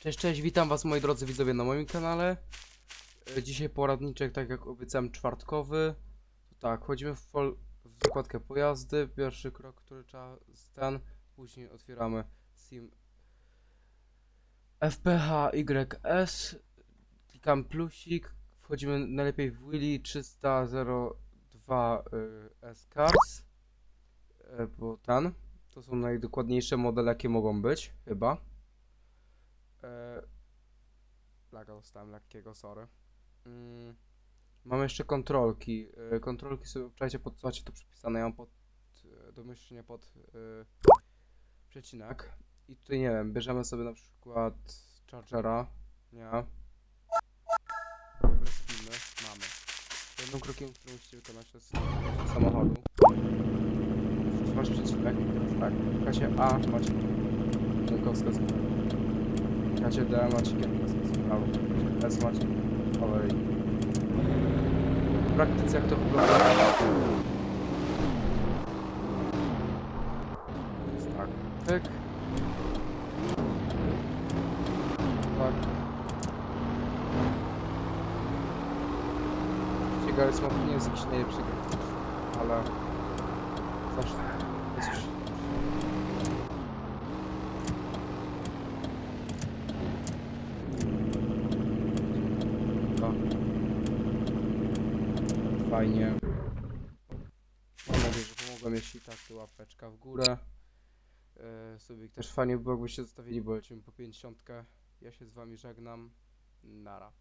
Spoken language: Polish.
Cześć, cześć, witam was moi drodzy widzowie na moim kanale. E, Dzisiaj poradniczek, tak jak obiecałem, czwartkowy. Tak, wchodzimy w, w zakładkę pojazdy. Pierwszy krok, który trzeba ten. Później otwieramy sim FPHYS. Klikamy plusik. Wchodzimy najlepiej w Willy 302 y, S-Cars. Bo ten. To są najdokładniejsze modele, jakie mogą być, chyba. Laga dostałem lekkiego, sorry. Mm, mam jeszcze kontrolki. E, kontrolki sobie obczajcie pod macie tu przypisane. Ja mam pod e, domyślnie pod e, przecinek. I tutaj nie wiem, bierzemy sobie na przykład Chargera. Nie. Respimy. Mamy. Jednym krokiem, który musicie wykonać to jest do samochodu. Masz przecinek. Teraz tak. W kasie A macie kierunkowskaz w lewo. W kasie D macie. W kasie S macie kolej. W praktyce jak to wygląda? Jest tak. Pyk. Tak. Ciekawe, jest nie jest jakiś najlepszy ale zawsze jest już to fajnie. Mam nadzieję, że pomogłem, jeśli tak, to łapeczka w górę. E, sobie też fajnie by było, jakbyście zostawili, bo lecimy po 50. Ja się z wami żegnam. Nara.